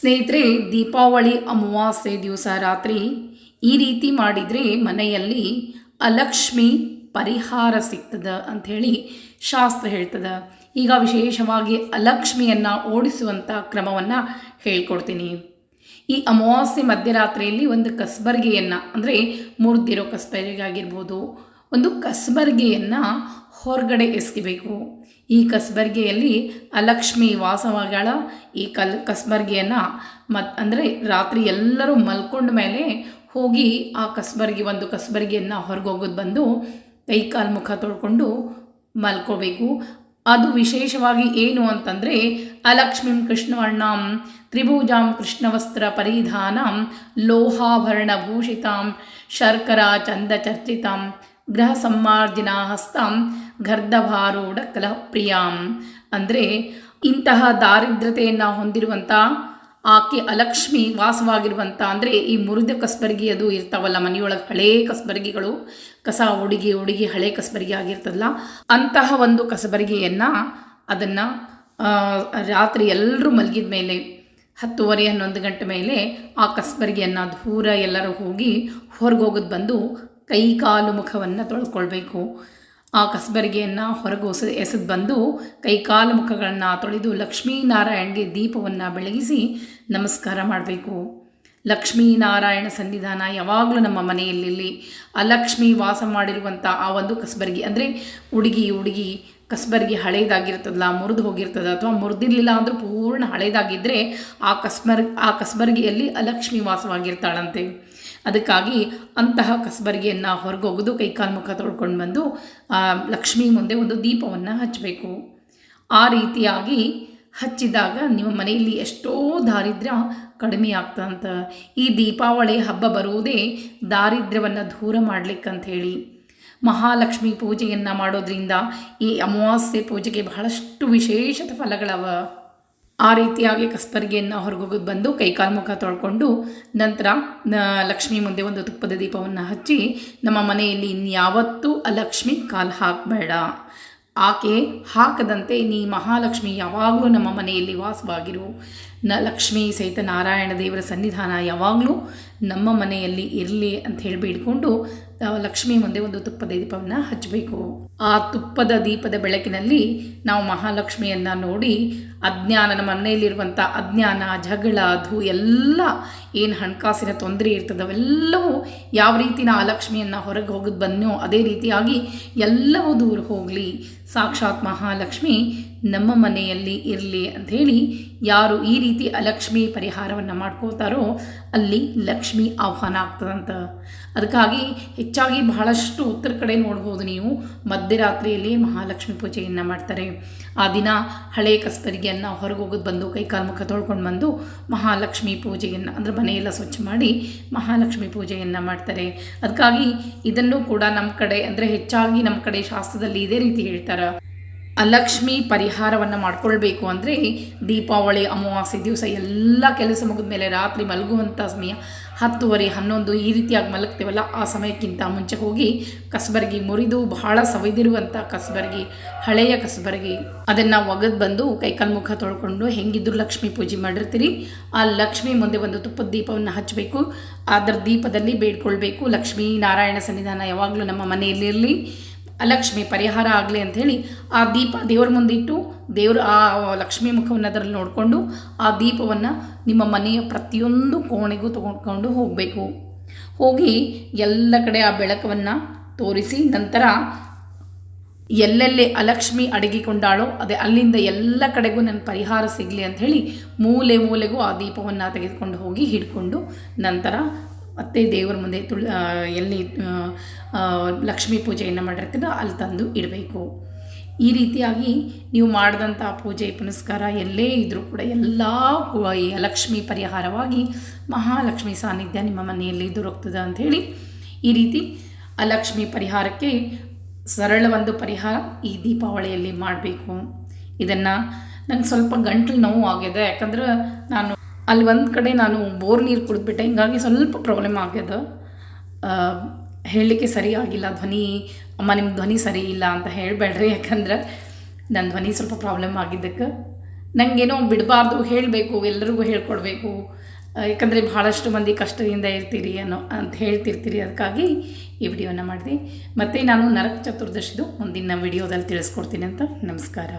ಸ್ನೇಹಿತರೆ, ದೀಪಾವಳಿ ಅಮಾವಾಸ್ಯೆ ದಿವಸ ರಾತ್ರಿ ಈ ರೀತಿ ಮಾಡಿದರೆ ಮನೆಯಲ್ಲಿ ಅಲಕ್ಷ್ಮಿ ಪರಿಹಾರ ಸಿಗ್ತದ ಅಂಥೇಳಿ ಶಾಸ್ತ್ರ ಹೇಳ್ತದ. ಈಗ ವಿಶೇಷವಾಗಿ ಅಲಕ್ಷ್ಮಿಯನ್ನು ಓಡಿಸುವಂಥ ಕ್ರಮವನ್ನು ಹೇಳ್ಕೊಡ್ತೀನಿ. ಈ ಅಮಾವಾಸ್ಯೆ ಮಧ್ಯರಾತ್ರಿಯಲ್ಲಿ ಒಂದು ಕಸ್ಬರ್ಗೆಯನ್ನು, ಅಂದರೆ ಮುರಿದಿರೋ ಕಸ್ಬರ್ಗೆ ಆಗಿರ್ಬೋದು ಒಂದು ಕಸಬರ್ಗೆಯನ್ನು ಹೊರಗಡೆ ಎಸಗಬೇಕು ಈ ಕಸಬರ್ಗೆಯಲ್ಲಿ ಅಲಕ್ಷ್ಮಿ ವಾಸವಾಗಳ ಈ ಕಲ್, ಕಸ್ಬರ್ಗೆಯನ್ನು ಮತ್, ಅಂದರೆ ರಾತ್ರಿ ಎಲ್ಲರೂ ಮಲ್ಕೊಂಡ ಮೇಲೆ ಹೋಗಿ ಆ ಕಸಬರ್ಗಿ ಒಂದು ಕಸ್ಬರ್ಗೆಯನ್ನು ಹೊರಗೋಗೋದು ಬಂದು ಕೈ ಕಾಲು ಮುಖ ತೊಳ್ಕೊಂಡು ಮಲ್ಕೋಬೇಕು. ಅದು ವಿಶೇಷವಾಗಿ ಏನು ಅಂತಂದರೆ ಅಲಕ್ಷ್ಮೀಂ ಕೃಷ್ಣವರ್ಣಾಂ, ತ್ರಿಭುಜಾಂ ಕೃಷ್ಣವಸ್ತ್ರ ಪರಿಧಾನಂ, ಲೋಹಾಭರಣ ಭೂಷಿತಾಂ, ಶರ್ಕರ ಚಂದ ಚರ್ಚಿತಾಂ ಗೃಹ ಹಸ್ತಂ ಗರ್ಧಭಾರೂಢ ಕಲಹ ಪ್ರಿಯಾಂ ಅಂದರೆ ಇಂತಹ ದಾರಿದ್ರತೆಯನ್ನು ಹೊಂದಿರುವಂಥ ಆಕೆ ಅಲಕ್ಷ್ಮಿ ವಾಸವಾಗಿರುವಂಥ ಅಂದರೆ ಈ ಮುರಿದ ಕಸ್ಬರ್ಗಿ ಅದು ಇರ್ತಾವಲ್ಲ, ಮನೆಯೊಳಗೆ ಹಳೇ ಕಸ್ಬರ್ಗಿಗಳು, ಕಸ ಹುಡುಗಿ ಹುಡುಗಿ ಹಳೆ ಕಸ್ಬರ್ಗಿ ಆಗಿರ್ತದಲ್ಲ, ಅಂತಹ ಒಂದು ಕಸಬರ್ಗಿಯನ್ನು ಅದನ್ನು ರಾತ್ರಿ ಎಲ್ಲರೂ ಮಲಗಿದ ಮೇಲೆ, ಹತ್ತುವರೆ ಹನ್ನೊಂದು ಗಂಟೆ ಮೇಲೆ ಆ ಕಸ್ಬರ್ಗಿಯನ್ನು ದೂರ ಎಲ್ಲರೂ ಹೋಗಿ ಹೊರಗೋಗೋದು ಬಂದು ಕೈ ಕಾಲು ಮುಖವನ್ನು ತೊಳ್ಕೊಳ್ಬೇಕು. ಆ ಕಸಬರಿಗೆಯನ್ನು ಹೊರಗೆ ಹೊಸ ಎಸೆದು ಬಂದು ಕೈ ಕಾಲು ಮುಖಗಳನ್ನು ತೊಳೆದು ಲಕ್ಷ್ಮೀನಾರಾಯಣಗೆ ದೀಪವನ್ನು ಬೆಳಗಿಸಿ ನಮಸ್ಕಾರ ಮಾಡಬೇಕು. ಲಕ್ಷ್ಮೀನಾರಾಯಣ ಸನ್ನಿಧಾನ ಯಾವಾಗಲೂ ನಮ್ಮ ಮನೆಯಲ್ಲಿ ಅಲಕ್ಷ್ಮಿ ವಾಸ ಮಾಡಿರುವಂಥ ಆ ಒಂದು ಕಸಬರ್ಗಿ ಅಂದರೆ ಹುಡುಗಿ ಹುಡುಗಿ ಕಸ್ಬರ್ಗಿ ಹಳೇದಾಗಿರ್ತದಲ್ಲ, ಮುರಿದು ಹೋಗಿರ್ತದ ಅಥವಾ ಮುರಿದಿರಲಿಲ್ಲ ಅಂದರೂ ಪೂರ್ಣ ಹಳೇದಾಗಿದ್ದರೆ ಆ ಕಸ್ಬರ್, ಆ ಕಸ್ಬರ್ಗಿಯಲ್ಲಿ ಅಲಕ್ಷ್ಮಿ ವಾಸವಾಗಿರ್ತಾಳಂತೆ. ಅದಕ್ಕಾಗಿ ಅಂತಹ ಕಸಬರಿಗೆಯನ್ನು ಹೊರಗೋಗೋದು ಕೈಕಾಲು ಮುಖ ತೊಳ್ಕೊಂಡು ಬಂದು ಲಕ್ಷ್ಮಿ ಮುಂದೆ ಒಂದು ದೀಪವನ್ನು ಹಚ್ಚಬೇಕು ಆ ರೀತಿಯಾಗಿ ಹಚ್ಚಿದಾಗ ನಿಮ್ಮ ಮನೆಯಲ್ಲಿ ಎಷ್ಟೋ ದಾರಿದ್ರ್ಯ ಕಡಿಮೆ ಆಗ್ತಂತ ಈ ದೀಪಾವಳಿ ಹಬ್ಬ ಬರುವುದೇ ದಾರಿದ್ರ್ಯವನ್ನು ದೂರ ಮಾಡಲಿಕ್ಕಂಥೇಳಿ ಮಹಾಲಕ್ಷ್ಮಿ ಪೂಜೆಯನ್ನು ಮಾಡೋದ್ರಿಂದ ಈ ಅಮಾವಾಸ್ಯೆ ಪೂಜೆಗೆ ಬಹಳಷ್ಟು ವಿಶೇಷತೆ ಫಲಗಳವ. ಆ ರೀತಿಯಾಗಿ ಕಸ್ಬರ್ಗಿಯನ್ನು ಹೊರಗೋಗೋದು ಬಂದು ಕೈಕಾಲು ಮುಖ ತೊಳ್ಕೊಂಡು ನಂತರ ಲಕ್ಷ್ಮಿ ಮುಂದೆ ಒಂದು ತುಪ್ಪದ ದೀಪವನ್ನು ಹಚ್ಚಿ, ನಮ್ಮ ಮನೆಯಲ್ಲಿ ಇನ್ಯಾವತ್ತೂ ಅಲಕ್ಷ್ಮಿ ಕಾಲು ಹಾಕಬೇಡ. ಆಕೆ ಹಾಕದಂತೆ ನೀ ಮಹಾಲಕ್ಷ್ಮಿ ಯಾವಾಗಲೂ ನಮ್ಮ ಮನೆಯಲ್ಲಿ ವಾಸವಾಗಿರು. ನ ಲಕ್ಷ್ಮೀ ಸಹಿತ ನಾರಾಯಣ ದೇವರ ಸನ್ನಿಧಾನ ಯಾವಾಗಲೂ ನಮ್ಮ ಮನೆಯಲ್ಲಿ ಇರಲಿ ಅಂತ ಹೇಳಿ ಬೇಡಿಕೊಂಡು ಲಕ್ಷ್ಮಿ ಮುಂದೆ ಒಂದು ತುಪ್ಪದ ದೀಪವನ್ನು ಹಚ್ಚಬೇಕು ಆ ತುಪ್ಪದ ದೀಪದ ಬೆಳಕಿನಲ್ಲಿ ನಾವು ಮಹಾಲಕ್ಷ್ಮಿಯನ್ನು ನೋಡಿ, ಅಜ್ಞಾನ, ನಮ್ಮ ಮನೆಯಲ್ಲಿರುವಂಥ ಅಜ್ಞಾನ, ಜಗಳ ಅದು ಎಲ್ಲ ಏನು ಹಣಕಾಸಿನ ತೊಂದರೆ ಇರ್ತದೆ ಅವೆಲ್ಲವೂ ಯಾವ ರೀತಿ ನಾ ಲಕ್ಷ್ಮಿಯನ್ನು ಹೊರಗೆ ಹೋಗೋದು ಬನ್ನೋ ಅದೇ ರೀತಿಯಾಗಿ ಎಲ್ಲವೂ ದೂರ ಹೋಗಲಿ. ಸಾಕ್ಷಾತ್ ಮಹಾಲಕ್ಷ್ಮಿ ನಮ್ಮ ಮನೆಯಲ್ಲಿ ಇರಲಿ ಅಂಥೇಳಿ ಯಾರು ಈ ರೀತಿ ಅಲಕ್ಷ್ಮಿ ಪರಿಹಾರವನ್ನು ಮಾಡ್ಕೋತಾರೋ ಅಲ್ಲಿ ಲಕ್ಷ್ಮಿ ಆಹ್ವಾನ ಆಗ್ತದಂತ. ಅದಕ್ಕಾಗಿ ಹೆಚ್ಚಾಗಿ ಬಹಳಷ್ಟು ಉತ್ತರ ಕಡೆ ನೋಡ್ಬೋದು ನೀವು. ಮಧ್ಯರಾತ್ರಿಯಲ್ಲಿ ಮಹಾಲಕ್ಷ್ಮಿ ಪೂಜೆಯನ್ನು ಮಾಡ್ತಾರೆ. ಆ ದಿನ ಹಳೆ ಕಸ್ಬರಿಗೆಯನ್ನು ಹೊರಗೆ ಬಂದು ಕೈಕಾಲು ಮುಖ ತೊಳ್ಕೊಂಡು ಬಂದು ಮಹಾಲಕ್ಷ್ಮಿ ಪೂಜೆಯನ್ನು ಅಂದರೆ ಮನೆಯೆಲ್ಲ ಸ್ವಚ್ಛ ಮಾಡಿ ಮಹಾಲಕ್ಷ್ಮಿ ಪೂಜೆಯನ್ನು ಮಾಡ್ತಾರೆ. ಅದಕ್ಕಾಗಿ ಇದನ್ನು ಕೂಡ ನಮ್ಮ ಕಡೆ ಅಂದರೆ ಹೆಚ್ಚಾಗಿ ನಮ್ಮ ಕಡೆ ಶಾಸ್ತ್ರದಲ್ಲಿ ಇದೇ ರೀತಿ ಹೇಳ್ತಾರೆ. ಅಲಕ್ಷ್ಮಿ ಪರಿಹಾರವನ್ನು ಮಾಡ್ಕೊಳ್ಬೇಕು ಅಂದರೆ ದೀಪಾವಳಿ, ಅಮಾವಾಸ್ಯೆ ದಿವಸ ಎಲ್ಲ ಕೆಲಸ ಮುಗಿದ ಮೇಲೆ ರಾತ್ರಿ ಮಲಗುವಂಥ ಸಮಯ ಹತ್ತುವರೆ, ಹನ್ನೊಂದು ಈ ರೀತಿಯಾಗಿ ಮಲಗ್ತೇವಲ್ಲ ಆ ಸಮಯಕ್ಕಿಂತ ಮುಂಚೆ ಹೋಗಿ ಕಸಬರ್ಗಿ ಮುರಿದು ಬಹಳ ಸವಿದಿರುವಂಥ ಕಸಬರ್ಗಿ, ಹಳೆಯ ಕಸಬರ್ಗಿ ಅದನ್ನು ಒಗೆದು ಬಂದು ಕೈಕಾಲು ಮುಖ ತೊಳ್ಕೊಂಡು ಹೆಂಗಿದ್ರು ಲಕ್ಷ್ಮಿ ಪೂಜೆ ಮಾಡಿರ್ತೀರಿ. ಆ ಲಕ್ಷ್ಮಿ ಮುಂದೆ ಒಂದು ತುಪ್ಪದ ದೀಪವನ್ನು ಹಚ್ಚಬೇಕು. ಅದರ ದೀಪದಲ್ಲಿ ಬೇಡ್ಕೊಳ್ಬೇಕು ಲಕ್ಷ್ಮೀ ನಾರಾಯಣ ಸನ್ನಿಧಾನ ಯಾವಾಗಲೂ ನಮ್ಮ ಮನೆಯಲ್ಲಿರಲಿ ಅಲಕ್ಷ್ಮಿ ಪರಿಹಾರ ಆಗಲಿ ಅಂಥೇಳಿ ಆ ದೀಪ ದೇವ್ರ ಮುಂದಿಟ್ಟು ದೇವ್ರ ಆ ಲಕ್ಷ್ಮಿ ಮುಖವನ್ನು ಅದರಲ್ಲಿ ನೋಡಿಕೊಂಡು ಆ ದೀಪವನ್ನು ನಿಮ್ಮ ಮನೆಯ ಪ್ರತಿಯೊಂದು ಕೋಣೆಗೂ ತಗೊಂಡ್ಕೊಂಡು ಹೋಗಬೇಕು. ಹೋಗಿ ಎಲ್ಲ ಕಡೆ ಆ ಬೆಳಕವನ್ನು ತೋರಿಸಿ ನಂತರ ಎಲ್ಲೆಲ್ಲಿ ಅಲಕ್ಷ್ಮಿ ಅಡಗಿಕೊಂಡಾಳೋ ಅದೇ ಅಲ್ಲಿಂದ ಎಲ್ಲ ಕಡೆಗೂ ನನ್ನ ಪರಿಹಾರ ಸಿಗಲಿ ಅಂಥೇಳಿ ಮೂಲೆ ಮೂಲೆಗೂ ಆ ದೀಪವನ್ನು ತೆಗೆದುಕೊಂಡು ಹೋಗಿ ಹಿಡ್ಕೊಂಡು ನಂತರ ಮತ್ತೆ ದೇವರ ಮುಂದೆ ತುಳ ಎಲ್ಲಿ ಲಕ್ಷ್ಮೀ ಪೂಜೆಯನ್ನು ಮಾಡಿರ್ತೀರ ಅಲ್ಲಿ ತಂದು ಇಡಬೇಕು. ಈ ರೀತಿಯಾಗಿ ನೀವು ಮಾಡಿದಂಥ ಪೂಜೆ, ಪುನಸ್ಕಾರ ಎಲ್ಲೇ ಇದ್ದರೂ ಕೂಡ ಎಲ್ಲ ಲಕ್ಷ್ಮಿ ಪರಿಹಾರವಾಗಿ ಮಹಾಲಕ್ಷ್ಮಿ ಸಾನ್ನಿಧ್ಯ ನಿಮ್ಮ ಮನೆಯಲ್ಲಿ ದೊರಕ್ತದೆ ಅಂಥೇಳಿ ಈ ರೀತಿ ಅಲಕ್ಷ್ಮಿ ಪರಿಹಾರಕ್ಕೆ ಸರಳ ಒಂದು ಪರಿಹಾರ ಈ ದೀಪಾವಳಿಯಲ್ಲಿ ಮಾಡಬೇಕು. ಇದನ್ನು ನಂಗೆ ಸ್ವಲ್ಪ ಗಂಟಲು ನೋವು ಆಗಿದೆ ಯಾಕಂದ್ರೆ ನಾನು ಅಲ್ಲಿ ಒಂದು ಕಡೆ ನಾನು ಬೋರ್ ನೀರು ಕುಡಿದ್ಬಿಟ್ಟೆ. ಹಿಂಗಾಗಿ ಸ್ವಲ್ಪ ಪ್ರಾಬ್ಲಮ್ ಆಗ್ಯದ. ಹೇಳಲಿಕ್ಕೆ ಸರಿ ಆಗಿಲ್ಲ. ಧ್ವನಿ, ಅಮ್ಮ ನಿಮ್ಮ ಧ್ವನಿ ಸರಿ ಇಲ್ಲ ಅಂತ ಹೇಳಬೇಡ್ರಿ. ಯಾಕಂದ್ರೆ ನನ್ನ ಧ್ವನಿ ಸ್ವಲ್ಪ ಪ್ರಾಬ್ಲಮ್ ಆಗಿದ್ದಕ್ಕೆ. ನನಗೇನೋ ಬಿಡಬಾರ್ದು, ಹೇಳಬೇಕು ಎಲ್ಲರಿಗೂ ಹೇಳ್ಕೊಡ್ಬೇಕು. ಯಾಕಂದರೆ ಭಾಳಷ್ಟು ಮಂದಿ ಕಷ್ಟದಿಂದ ಇರ್ತೀರಿ ಅನ್ನೋ, ಅಂತ ಹೇಳ್ತಿರ್ತೀರಿ. ಅದಕ್ಕಾಗಿ ಈ ವಿಡಿಯೋನ ಮಾಡಿದೆ. ಮತ್ತು ನಾನು ನರಕ ಚತುರ್ದಶಿದು ಮುಂದಿನ ವಿಡಿಯೋದಲ್ಲಿ ತಿಳಿಸ್ಕೊಡ್ತೀನಿ ಅಂತ ನಮಸ್ಕಾರ.